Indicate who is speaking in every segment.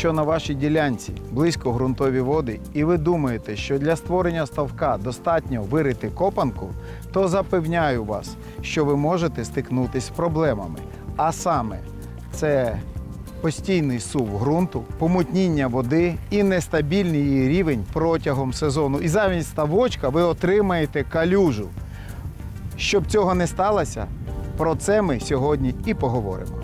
Speaker 1: якщо на вашій ділянці близько ґрунтові води, і ви думаєте, що для створення ставка достатньо вирити копанку, то запевняю вас, що ви можете стикнутися з проблемами. А саме, це постійний сув ґрунту, помутніння води і нестабільний її рівень протягом сезону. І замість ставочка ви отримаєте калюжу. Щоб цього не сталося, про це ми сьогодні і поговоримо.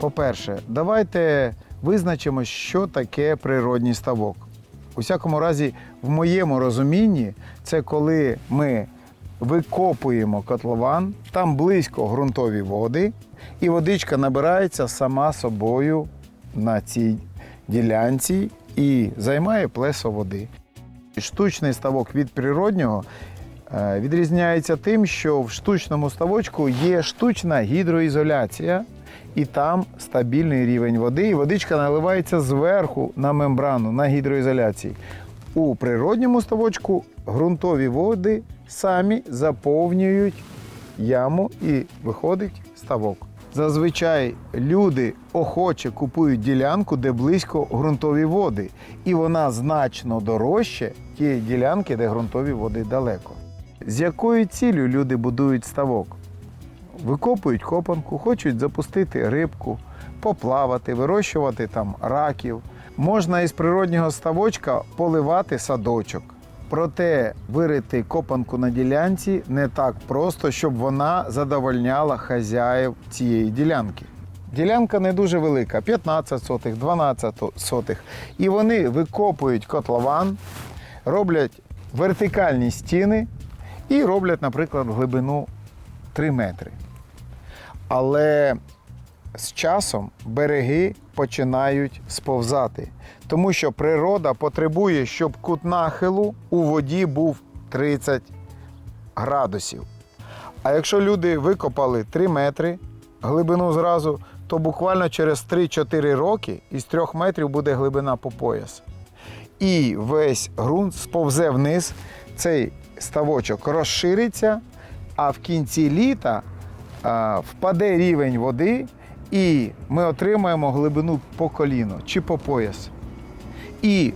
Speaker 1: По-перше, давайте визначимо, що таке природній ставок. У всякому разі, в моєму розумінні, це коли ми викопуємо котлован, там близько ґрунтові води, і водичка набирається сама собою на цій ділянці і займає плесо води. Штучний ставок від природнього відрізняється тим, що в штучному ставочку є штучна гідроізоляція, і там стабільний рівень води, і водичка наливається зверху на мембрану на гідроізоляції. У природньому ставочку ґрунтові води самі заповнюють яму і виходить ставок. Зазвичай люди охоче купують ділянку, де близько ґрунтові води, і вона значно дорожче тієї ділянки, де ґрунтові води далеко. З якою ціллю люди будують ставок? Викопують копанку, хочуть запустити рибку, поплавати, вирощувати там раків. Можна із природнього ставочка поливати садочок. Проте вирити копанку на ділянці не так просто, щоб вона задовольняла хазяїв цієї ділянки. Ділянка не дуже велика 15 сотих, 12 сотих. І вони викопують котлован, роблять вертикальні стіни і роблять, наприклад, глибину 3 метри. Але з часом береги починають сповзати, тому що природа потребує, щоб кут нахилу у воді був 30 градусів. А якщо люди викопали 3 метри глибину зразу, то буквально через 3-4 роки із 3 метрів буде глибина по пояс. І весь ґрунт сповзе вниз, цей ставочок розшириться, а в кінці літа впаде рівень води, і ми отримаємо глибину по коліно чи по пояс. І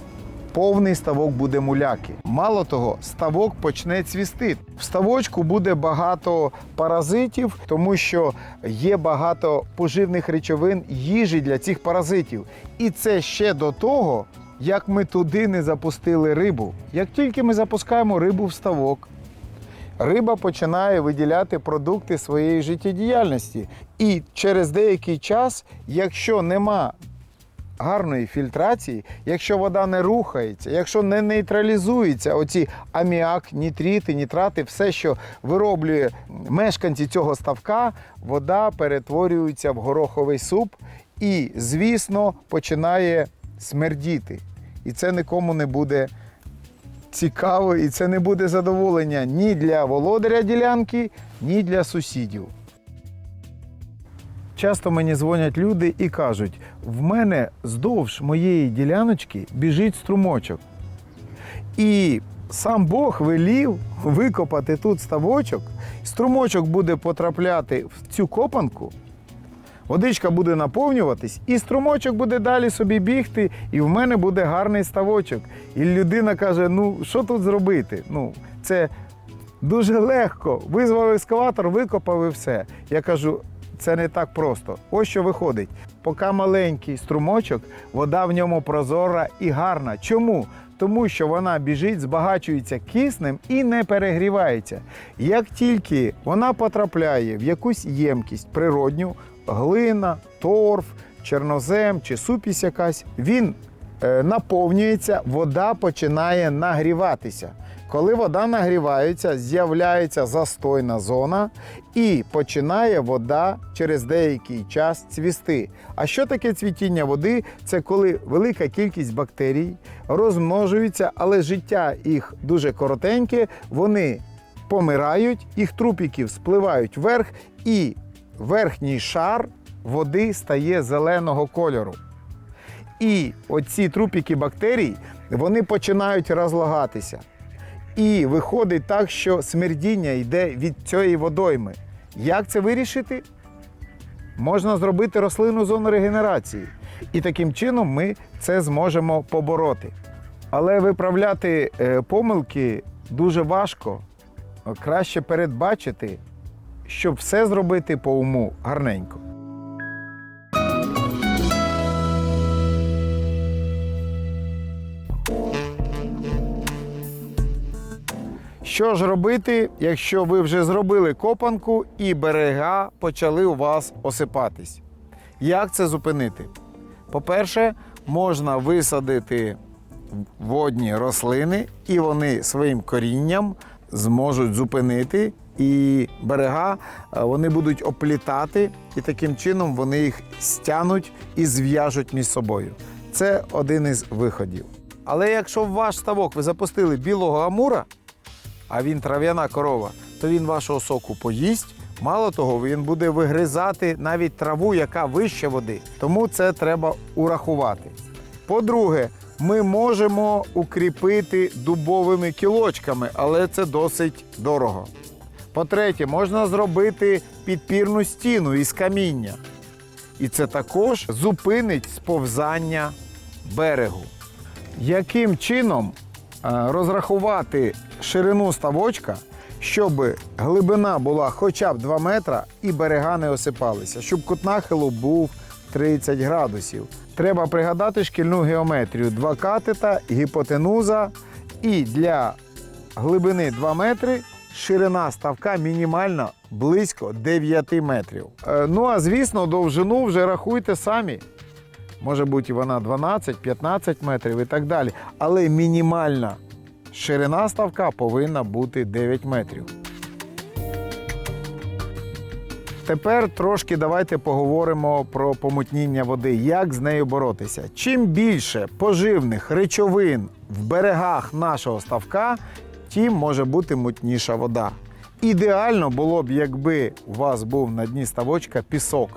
Speaker 1: повний ставок буде муляки. Мало того, ставок почне цвісти. В ставочку буде багато паразитів, тому що є багато поживних речовин їжі для цих паразитів. І це ще до того, як ми туди не запустили рибу. Як тільки ми запускаємо рибу в ставок, риба починає виділяти продукти своєї життєдіяльності. І через деякий час, якщо нема гарної фільтрації, якщо вода не рухається, якщо не нейтралізується оці аміак, нітрити, нітрати, все, що вироблює мешканці цього ставка, вода перетворюється в гороховий суп і, звісно, починає смердіти. І це нікому не буде цікаво, і це не буде задоволення ні для володаря ділянки, ні для сусідів. Часто мені дзвонять люди і кажуть: в мене здовж моєї діляночки біжить струмочок. І сам Бог велів викопати тут ставочок, струмочок буде потрапляти в цю копанку, водичка буде наповнюватись, і струмочок буде далі собі бігти, і в мене буде гарний ставочок. І людина каже: ну що тут зробити? Ну, це дуже легко. Визвав ескаватор, викопав і все. Я кажу, це не так просто. Ось що виходить. Поки маленький струмочок, вода в ньому прозора і гарна. Чому? Тому що вона біжить, збагачується киснем і не перегрівається. Як тільки вона потрапляє в якусь ємкість природню, глина, торф, чорнозем чи супість якась, він е, наповнюється, вода починає нагріватися. Коли вода нагрівається, з'являється застойна зона і починає вода через деякий час цвісти. А що таке цвітіння води? Це коли велика кількість бактерій розмножується, але життя їх дуже коротеньке, вони помирають, їх трупіків спливають вверх, і верхній шар води стає зеленого кольору. І оці трупіки бактерій вони починають розлагатися. І виходить так, що смердіння йде від цієї водойми. Як це вирішити? Можна зробити рослинну зону регенерації. І таким чином ми це зможемо побороти. Але виправляти е, помилки дуже важко. Краще передбачити, щоб все зробити по уму гарненько. Що ж робити, якщо ви вже зробили копанку і берега почали у вас осипатись? Як це зупинити? По-перше, можна висадити водні рослини, і вони своїм корінням зможуть зупинити, і берега е, вони будуть оплітати, і таким чином вони їх стянуть і зв'яжуть між собою. Це один із виходів. Але якщо в ваш ставок ви запустили білого амура, а він трав'яна корова, то він вашого соку поїсть. Мало того, він буде вигризати навіть траву, яка вище води. Тому це треба урахувати. По-друге, ми можемо укріпити дубовими кілочками, але це досить дорого. По-третє, можна зробити підпірну стіну із каміння. І це також зупинить сповзання берегу. Яким чином е, розрахувати ширину ставочка, щоб глибина була хоча б 2 метра і берега не осипалися, щоб кут нахилу був 30 градусів. Треба пригадати шкільну геометрію: два катета, гіпотенуза і для глибини 2 метри ширина ставка мінімальна близько 9 метрів. Е, Ну а звісно, довжину вже рахуйте самі. Може бути вона 12-15 метрів і так далі. Але мінімальна ширина ставка повинна бути 9 метрів. Тепер трошки давайте поговоримо про помутніння води, як з нею боротися. Чим більше поживних речовин в берегах нашого ставка, тим може бути мутніша вода. Ідеально було б, якби у вас був на дні ставочка пісок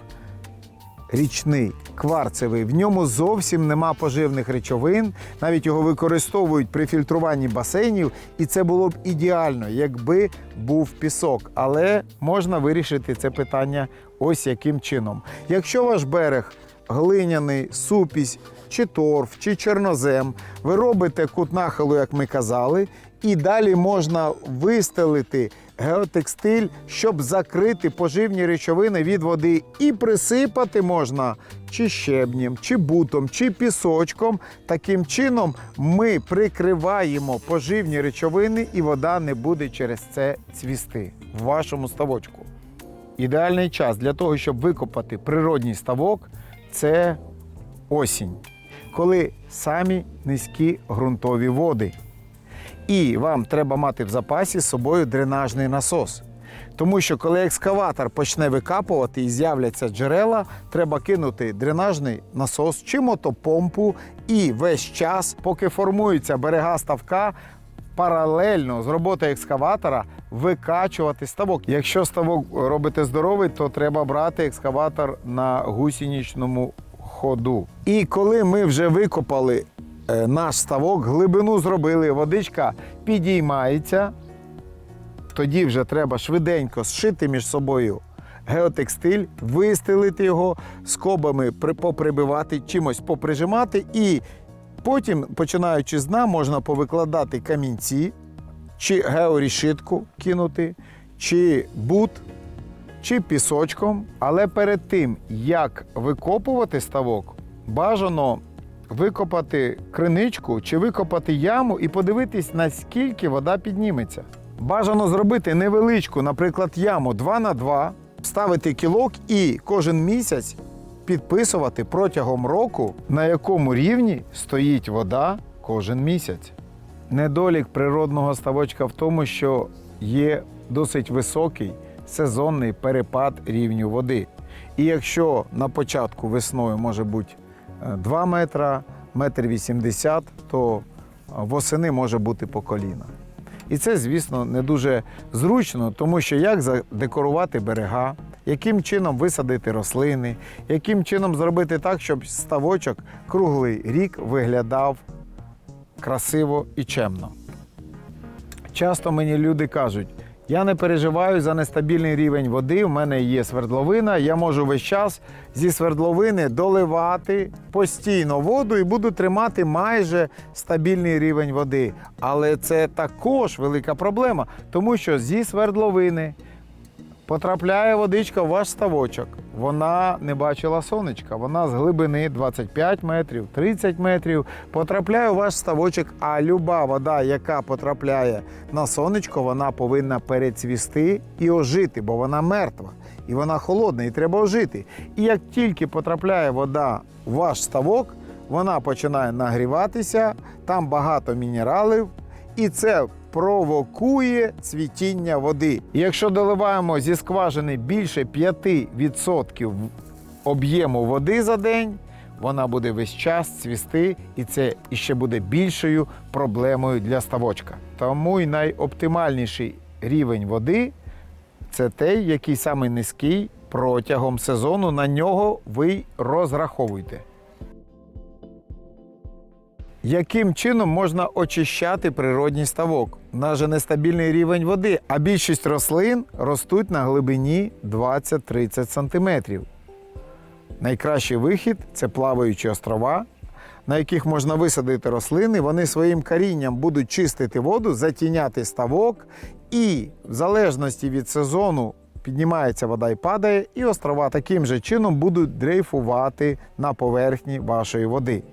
Speaker 1: річний, кварцевий. В ньому зовсім нема поживних речовин. Навіть його використовують при фільтруванні басейнів, і це було б ідеально, якби був пісок. Але можна вирішити це питання ось яким чином. Якщо ваш берег глиняний, супісь, чи торф, чи чорнозем, ви робите кут нахилу, як ми казали, і далі можна вистелити геотекстиль, щоб закрити поживні речовини від води. І присипати можна чи щебнем, чи бутом, чи пісочком. Таким чином ми прикриваємо поживні речовини, і вода не буде через це цвісти в вашому ставочку. Ідеальний час для того, щоб викопати природній ставок, це осінь, коли самі низькі ґрунтові води. І вам треба мати в запасі з собою дренажний насос. Тому що коли екскаватор почне викапувати і з'являться джерела, треба кинути дренажний насос чи мотопомпу, і весь час, поки формується берега ставка, паралельно з роботою екскаватора викачувати ставок. Якщо ставок робите здоровий, то треба брати екскаватор на гусінічному ходу. І коли ми вже викопали е, наш ставок, глибину зробили, водичка підіймається, тоді вже треба швиденько зшити між собою геотекстиль, вистелити його скобами, поприбивати, чимось поприжимати, і потім, починаючи з дна, можна повикладати камінці, чи георішитку кинути, чи бут, чи пісочком. Але перед тим, як викопувати ставок, бажано викопати криничку чи викопати яму і подивитись, наскільки вода підніметься. Бажано зробити невеличку, наприклад, яму 2 на 2, ставити кілок і кожен місяць підписувати протягом року, на якому рівні стоїть вода кожен місяць. Недолік природного ставочка в тому, що є досить високий сезонний перепад рівню води. І якщо на початку весною може бути е, 2 метра, метр 80, то е, восени може бути по коліна. І це, звісно, не дуже зручно, тому що як задекорувати берега, яким чином висадити рослини, яким чином зробити так, щоб ставочок круглий рік виглядав красиво і чемно. Часто мені люди кажуть, я не переживаю за нестабільний рівень води, в мене є свердловина, я можу весь час зі свердловини доливати постійно воду і буду тримати майже стабільний рівень води. Але це також велика проблема, тому що зі свердловини потрапляє водичка в ваш ставочок. Вона не бачила сонечка, вона з глибини 25 метрів, 30 метрів потрапляє у ваш ставочок, а люба вода, яка потрапляє на сонечко, вона повинна перецвісти і ожити, бо вона мертва. І вона холодна, і треба ожити. І як тільки потрапляє вода в ваш ставок, вона починає нагріватися, там багато мінералів, і це провокує цвітіння води. І якщо доливаємо зі скважини більше 5% об'єму води за день, вона буде весь час цвісти, і це іще буде більшою проблемою для ставочка. Тому й найоптимальніший рівень води це той, який саме низький протягом сезону. На нього ви розраховуйте. Яким чином можна очищати природній ставок? У нас же нестабільний рівень води, а більшість рослин ростуть на глибині 20-30 см. Найкращий вихід це плаваючі острова, на яких можна висадити рослини. Вони своїм корінням будуть чистити воду, затіняти ставок, і в залежності від сезону піднімається вода і падає, і острова таким же чином будуть дрейфувати на поверхні вашої води.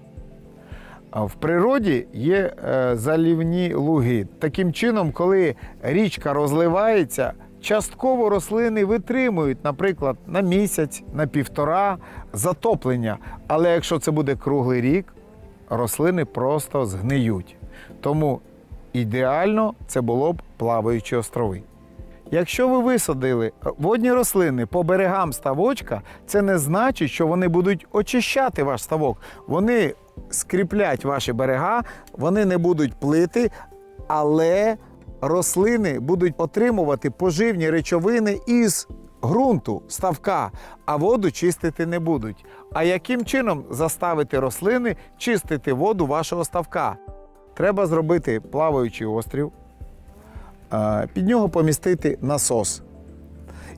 Speaker 1: В природі є е, залівні луги. Таким чином, коли річка розливається, частково рослини витримують, наприклад, на місяць, на півтора затоплення. Але якщо це буде круглий рік, рослини просто згниють. Тому ідеально це було б плаваючі острови. Якщо ви висадили водні рослини по берегам ставочка, це не значить, що вони будуть очищати ваш ставок. Вони скріплять ваші берега, вони не будуть плити, але рослини будуть отримувати поживні речовини із ґрунту ставка, а воду чистити не будуть. А яким чином заставити рослини чистити воду вашого ставка? Треба зробити плаваючий острів, е, під нього помістити насос.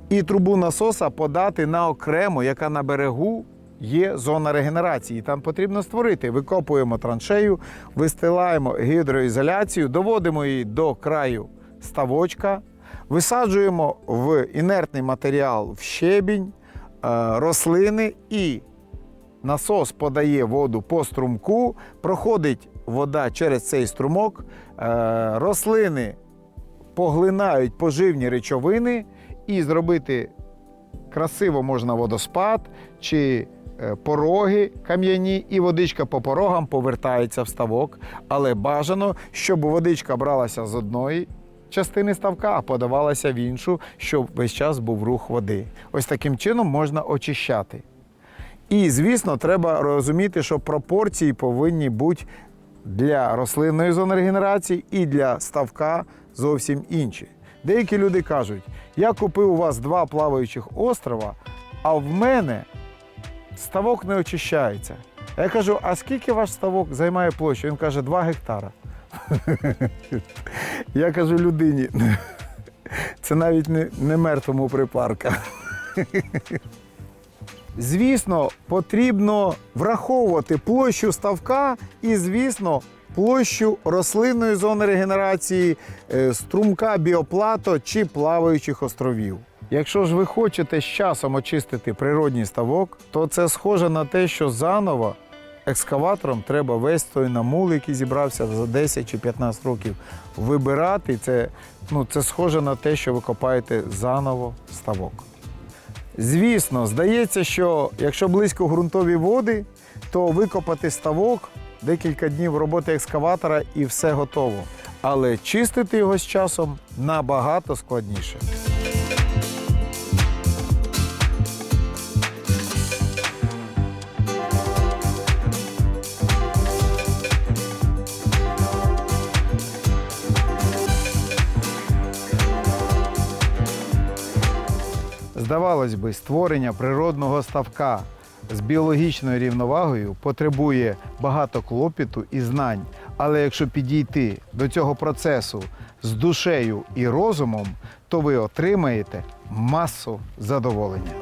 Speaker 1: І трубу насоса подати на окремо, яка на берегу є зона регенерації. Там потрібно створити. Викопуємо траншею, вистилаємо гідроізоляцію, доводимо її до краю ставочка, висаджуємо в інертний матеріал в щебінь, е, рослини і насос подає воду по струмку, проходить вода через цей струмок, е, рослини поглинають поживні речовини і зробити красиво можна водоспад чи пороги кам'яні, і водичка по порогам повертається в ставок. Але бажано, щоб водичка бралася з одної частини ставка, а подавалася в іншу, щоб весь час був рух води. Ось таким чином можна очищати. І, звісно, треба розуміти, що пропорції повинні бути для рослинної зони регенерації і для ставка зовсім інші. Деякі люди кажуть, я купив у вас два плаваючих острова, а в мене ставок не очищається. Я кажу, а скільки ваш ставок займає площу? Він каже, 2 гектара. Я кажу людині, це навіть не, не мертвому припарка. Звісно, потрібно враховувати площу ставка і, звісно, площу рослинної зони регенерації, е, струмка біоплато чи плаваючих островів. Якщо ж ви хочете з часом очистити природній ставок, то це схоже на те, що заново екскаватором треба весь той намул, який зібрався за 10 чи 15 років, вибирати. Це, ну, це схоже на те, що ви копаєте заново ставок. Звісно, здається, що якщо близько ґрунтові води, то викопати ставок декілька днів роботи екскаватора і все готово. Але чистити його з часом набагато складніше. Здавалось би, створення природного ставка з біологічною рівновагою потребує багато клопіту і знань. Але якщо підійти до цього процесу з душею і розумом, то ви отримаєте масу задоволення.